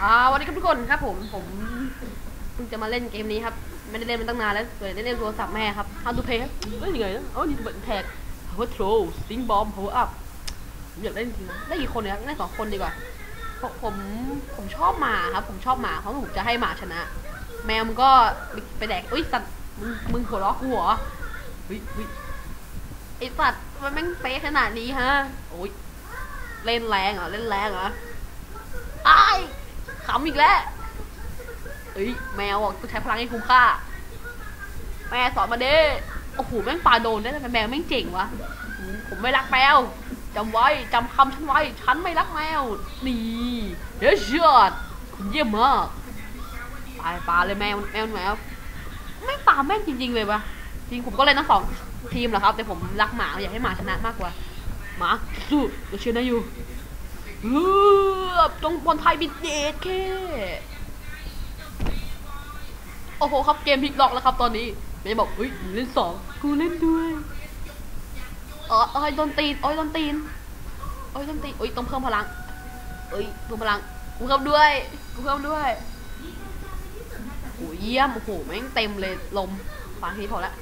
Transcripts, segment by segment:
สวัสดีครับทุกคนครับผมผมเพิ่งจะมาเล่นเกมนี้ครับ ไม่ได้เล่นมันตั้งนานแล้วเลยได้เล่นโทรศัพท์แม่ครับ How to play ครับเล่นยังไงนะอ๋อนี่เป็นแท็ก Power Throw Sting Bomb Power Up ผมอยากเล่นจริงๆนะได้กี่คนเนี่ยเล่นสองคนดีกว่าผมผมผมชอบหมาครับ ผมชอบหมาเพราะผมจะให้หมาชนะ แมวมันก็ไปแดกอุ้ยสัตว์มึงมึงหัวเราะกูเหรอเฮ้ยเฮ้ยไอสัตว์มันแม่งเป๊ะขนาดนี้ฮะโอ้ยเล่นแรงเหรอเล่นแรงเหรอไอ้าย ขำอีกแล้วเอ้ยแมวอะต้องใช้พลังให้คุ้มค่า แม่สอนมาเด้โอ้โหแม่งปาโดนได้แต่แมวแม่งเจ๋งวะผมไม่รักแมวจำไว้จำคำฉันไว้ฉันไม่รักแมว นี่เฮ้ยเชิดคุณเยี่ยมมากปาปาเลยแมวแมวแมวไม่งปาแม่งจริง ๆ เลยปะจริงผมก็เล่นทั้งสองทีมแหละครับ แต่ผมรักหมาอยากให้หมาชนะมากกว่าหมาสู้เราเชียร์นะอยู่ เออตรงบอลไทยบิดเดทแค่โอ้โหครับเกมพลิกล็อกแล้วครับตอนนี้เมย์บอกเฮ้ยเล่นสองกูเล่นด้วยเออเอ้ยโดนตีนโอ้ยโดนตีนโอ้ยโดนตีนโอ้ยต้องเพิ่มพลังเอ้ยเพิ่มพลังกูเพิ่มด้วยกูเพิ่มด้วยโอ้ยเยี่ยมโอ้โหแม่งเต็มเลยลมฟังทีพอละ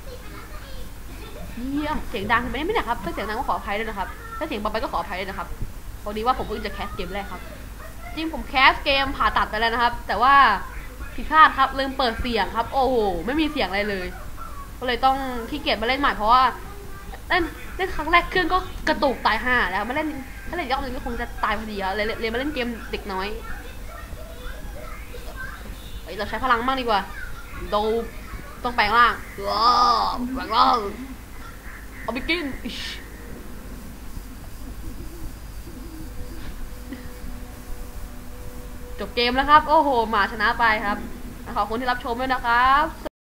เยี่ยมเสียงดังไม่ได้ไม่ได้ครับถ้าเสียงดังก็ขออภัยด้วยนะครับถ้าเสียงเบาไปก็ขออภัยด้วยนะครับพอดีว่าผมเพิ่งจะแคสเกมแรกครับ จริงผมแคสเกมผ่าตัดไปแล้วนะครับ แต่ว่าผิดพลาดครับลืมเปิดเสียงครับ โอ้โหไม่มีเสียงอะไรเลย ก็เลยต้องขี้เกียจมาเล่นใหม่เพราะว่าเล่นเล่นครั้งแรกเครื่องก็กระตุกตายห่าแล้วมาเล่นถ้าเล่นอีกรอบหนึงก็คงจะตายพอดีอะเลยเลยเลยมาเล่นเกมเด็กน้อยเฮ้ยเราใช้พลังมากดีกว่าดูต้องแปลงร่างว้าวแปลงร่างเอาไปกิน จบเกมแล้วครับ โอ้โห หมาชนะไปครับ ขอบคุณที่รับชมด้วยนะครับ